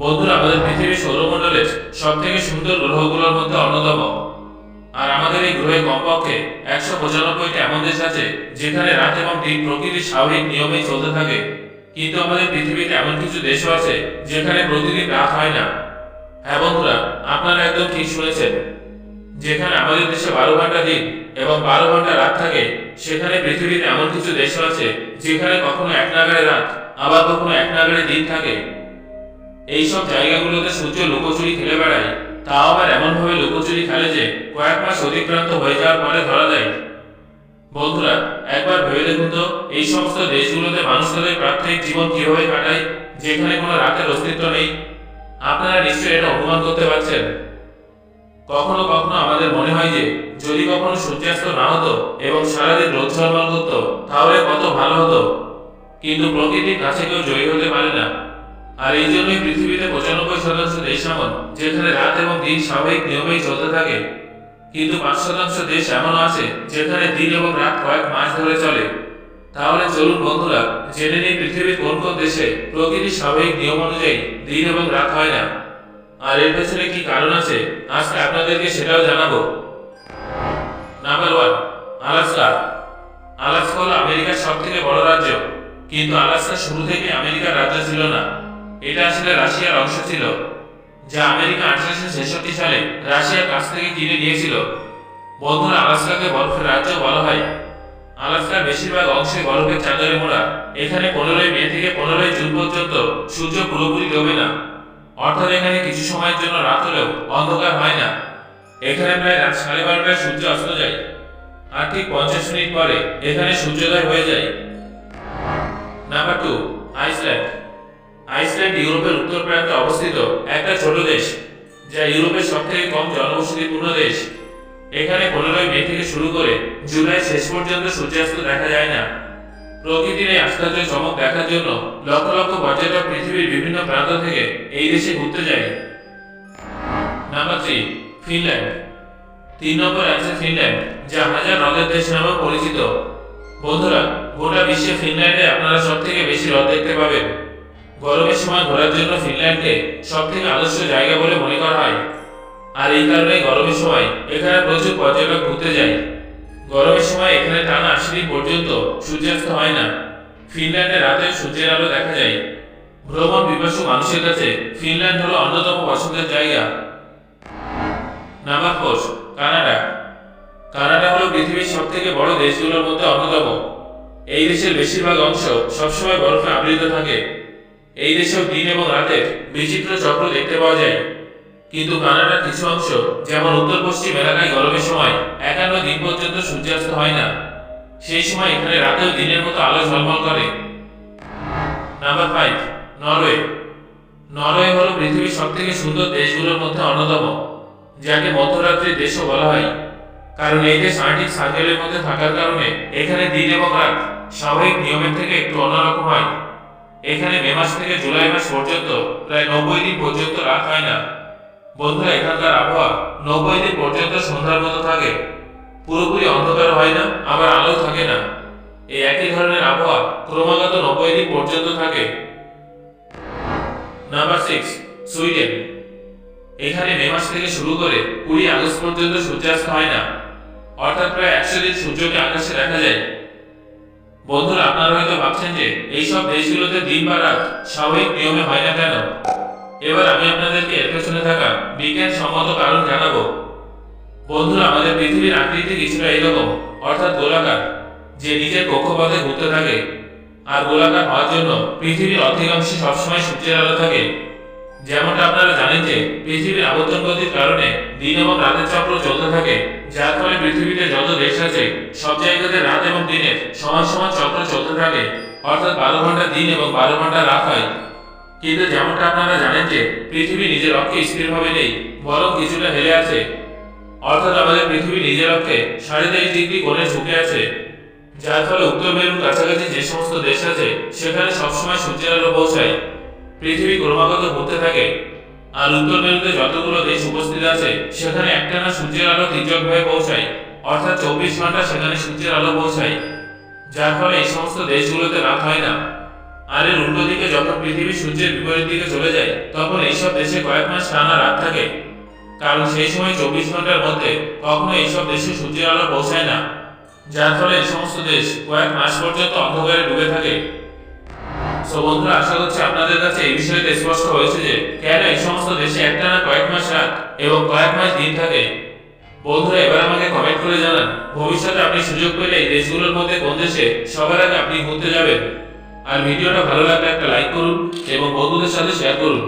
বন্ধুরা, আমাদের পৃথিবীর সৌরমণ্ডলের সব থেকে সুন্দর গ্রহগুলোর মধ্যে অন্যতম। আর আমাদের এই গ্রহে কমপক্ষে একশো পঁচানব্বইটি এমন দেশ আছে, যেখানে রাত এবং দিন প্রকৃতির স্বাভাবিক নিয়মেই চলতে থাকে। কিন্তু আমাদের পৃথিবীতে এমন কিছু দেশও আছে, যেখানে প্রতিদিন রাত হয় না। হ্যাঁ বন্ধুরা, আপনারা একদম ঠিক শুনেছেন। যেখানে আমাদের দেশে বারো ঘণ্টা দিন এবং বারো ঘণ্টা রাত থাকে, সেখানে পৃথিবীতে এমন কিছু দেশও আছে, যেখানে কখনো এক নাগাড়ে রাত, আবার কখনো এক নাগাড়ে দিন থাকে। এইসব জায়গাগুলোতে সূর্য লুকোচুরি খেলে বেড়ায়, তাও আবার এমনভাবে লুকোচুরি খেলে যে কয়েক মাস অতিক্রান্ত হয়ে যাওয়ার পরে ধরা দেয়। বন্ধুরা, একবার ভেবে দেখুন তো, এই সমস্ত দেশগুলোতে মানুষ তাদের প্রাত্যহিক জীবন কীভাবে কাটায়, যেখানে কোনো রাতের অস্তিত্ব নেই। আপনারা নিশ্চয়ই এটা অনুমান করতে পারছেন। কখনো কখনো আমাদের মনে হয় যে, যদি কখনো সূর্যাস্ত না হতো এবং সারাদিন রোদ ঝলমল করতো, তাহলে কত ভালো হতো। কিন্তু প্রকৃতির কাছে কেউ জয়ী হতে পারে না। আর এই জন্যই পৃথিবীতে পঁচানব্বই শতাংশ দেশ এমন, যেখানে রাত এবং দিন স্বাভাবিক নিয়মেই চলতে থাকে। কিন্তু পাঁচ শতাংশ দেশ এমন আছে, যেখানে দিন এবং রাত কয়েক মাস ধরে চলে। তাহলে চলুন বন্ধুরা, জেনে নিই পৃথিবীর কোন কোন দেশে প্রকৃতির স্বাভাবিক নিয়ম অনুযায়ী দিন এবং রাত হয় না। আর এর পেছনে কি কারণ আছে, আজকে আপনাদেরকে সেটাও জানাব। Number one Alaska. আলাস্কা হলো আমেরিকার সব থেকে বড় রাজ্য। কিন্তু আলাস্কা শুরু থেকে আমেরিকার রাজ্য ছিল না। এটা আসলে রাশিয়ার অংশ ছিল, যা আমেরিকা আঠারোশো ছেষট্টি সালে রাশিয়ার কাছ থেকে কিনে নিয়েছিল। বন্ধুরা, আলাস্কাকে বরফের রাজ্য বলা হয়। আলাস্কার বেশিরভাগ অংশে বরফের চাদরে মোড়া। এখানে পনেরোই মে থেকে পনেরোই জুন পর্যন্ত সূর্য পুরোপুরি ডোবে না। অর্থাৎ এখানে কিছু সময়ের জন্য রাত হলেও অন্ধকার হয় না। এখানে প্রায় রাত সাড়ে বারোটায় সূর্য অস্ত যায়। আর ঠিক পঞ্চাশ মিনিট পরে এখানে সূর্যোদয় হয়ে যায়। Number two, Iceland. আইসল্যান্ড ইউরোপের উত্তর প্রান্তে অবস্থিত একটা ছোট দেশ, যা ইউরোপের সবথেকে কম জনবসতিপূর্ণ দেশ। এখানে পনেরোই মে থেকে শুরু করে জুলাই শেষ পর্যন্ত সূর্যাস্ত দেখা যায় না। প্রকৃতির এই আশ্চর্য চমক দেখার জন্য লক্ষ লক্ষ পর্যটক পৃথিবীর বিভিন্ন প্রান্ত থেকে এই দেশে ঘুরতে যায়। Number three Finland. তিন নম্বর আছে ফিনল্যান্ড, যা হাজার হ্রদের দেশ নামেও পরিচিত। বন্ধুরা, গোটা বিশ্বে ফিনল্যান্ডে আপনারা সব থেকে বেশি হ্রদ দেখতে পাবেন। গরমের সময় ঘোরার জন্য ফিনল্যান্ডকে সব থেকে আদর্শ জায়গা বলে মনে করা হয়। আর এই কারণে গরমের সময় এখানে প্রচুর পর্যটক ঘুরতে যায়। গরমের সময় এখানে টানা আশি দিন পর্যন্ত সূর্যাস্ত হয় না। ফিনল্যান্ডে রাতে সূর্যের আলো দেখা যায়। ভ্রমণ বিপাসু মানুষের কাছে ফিনল্যান্ড হলো অন্যতম পছন্দের জায়গা। Number four Canada. কানাডা হলো পৃথিবীর সব থেকে বড় দেশগুলোর মধ্যে অন্যতম। এই দেশের বেশিরভাগ অংশ সবসময় বরফে আবৃত থাকে। এই দেশেও দিন এবং রাতের বিচিত্র চক্র দেখতে পাওয়া যায়। কিন্তু কানাডার কিছু অংশ, যেমন উত্তর পশ্চিম এলাকায় গরমের সময় একান্ন দিন পর্যন্ত সূর্যাস্ত হয় না। সেই সময় এখানে রাতেও দিনের মতো আলো ঝলমল করে। Number five Norway. নরওয়ে হলো পৃথিবীর সব থেকে সুন্দর দেশগুলোর মধ্যে অন্যতম, যাকে মধ্যরাত্রির দেশও বলা হয়। কারণ এই দেশ আর্টিক সার্কেলের মধ্যে থাকার কারণে এখানে দিন এবং রাত স্বাভাবিক নিয়মের থেকে একটু অন্যরকম হয়। এখানে মে মাস থেকে জুলাই মাস পর্যন্ত, প্রায় নব্বই দিন পর্যন্ত রাত হয় না। বন্ধুরা, এখানকার আবহাওয়া নব্বই দিন পর্যন্ত সন্ধ্যার মতো থাকে। পুরোপুরি অন্ধকার হয় না, আবার আলো থাকে না। এই একই ধরনের আবহাওয়া ক্রমাগত নব্বই দিন পর্যন্ত থাকে। নাম্বার সিক্স সুইডেন এখানে মে মাস থেকে শুরু করে কুড়ি আগস্ট পর্যন্ত সূর্যাস্ত হয় না। অর্থাৎ প্রায় একশো দিন সূর্যকে আকাশে দেখা যায়। বন্ধুরা, আপনারা হয়তো ভাবছেন যে এইসব দেশগুলোতে দিন বা রাত স্বাভাবিক নিয়মে হয় না কেন? এবার আমি আপনাদেরকে এর পেছনে থাকা বিজ্ঞান সম্মত কারণ জানাব। বন্ধুরা, আমাদের পৃথিবীর আকৃতি কিছুটা এরকম, অর্থাৎ গোলাকার, যে নিজের কক্ষপথে ঘুরতে থাকে। আর গোলাকার হওয়ার জন্য পৃথিবীর অধিকাংশে সবসময় সূর্যের আলো থাকে। যেমনটা আপনারা জানেন যে পৃথিবীর আবর্তন গতির কারণে দিন এবং রাতের চক্র চলতে থাকে, যার ফলে পৃথিবীতে যত দেশ আছে সব জায়গাতে রাত এবং দিনের সমান সমান চক্র চলতে থাকে। অর্থাৎ বারো ঘণ্টা দিন এবং বারো ঘণ্টা রাত হয়। কিন্তু যেমনটা আপনারা জানেন যে পৃথিবী নিজের অক্ষে স্থিরভাবে নেই, বরং কিছুটা হেলে আছে। অর্থাৎ আমাদের পৃথিবী নিজের অক্ষে সাড়ে তেইশ ডিগ্রি কোণে ঝুঁকে আছে। যার ফলে উত্তর মেরুর কাছাকাছি যে সমস্ত দেশ আছে, সেখানে সবসময় সূর্যের আলো পৌঁছায়। পৃথিবী ক্রমাগত ঘুরতে থাকে। আর উত্তর মেরুতে যতগুলো দেশ উপস্থিত আছে, সেখানে একটানা সূর্যের আলো তির্যকভাবে পৌঁছায়। অর্থাৎ চব্বিশ ঘণ্টা সেখানে সূর্যের আলো পৌঁছায়। যার ফলে এই সমস্ত দেশগুলোতে রাত হয় না। আর এর উল্টো দিকে যখন পৃথিবী সূর্যের বিপরীত দিকে চলে যায়, তখন এইসব দেশে কয়েক মাস টানা রাত থাকে। কারণ সেই সময় চব্বিশ ঘণ্টার মধ্যে কখনো এইসব দেশে সূর্যের আলো পৌঁছায় না। যার ফলে এই সমস্ত দেশ কয়েক মাস পর্যন্ত অন্ধকারে ডুবে থাকে। সো বন্ধুরা, আশা করছি আপনাদের কাছে এই বিষয়টা স্পষ্ট হয়েছে যে কেন এই সমস্ত দেশে একটানা কয়েক মাস রাত এবং কয়েক মাস দিন থাকে। বন্ধুরা, এবার আমাকে কমেন্ট করে জানান, ভবিষ্যতে আপনি সুযোগ পেলে এই দেশগুলোর মধ্যে কোন দেশে সবার আগে আপনি ঘুরতে যাবেন? আর ভিডিওটা ভালো লাগলে একটা লাইক করুন এবং বন্ধুদের সাথে শেয়ার করুন।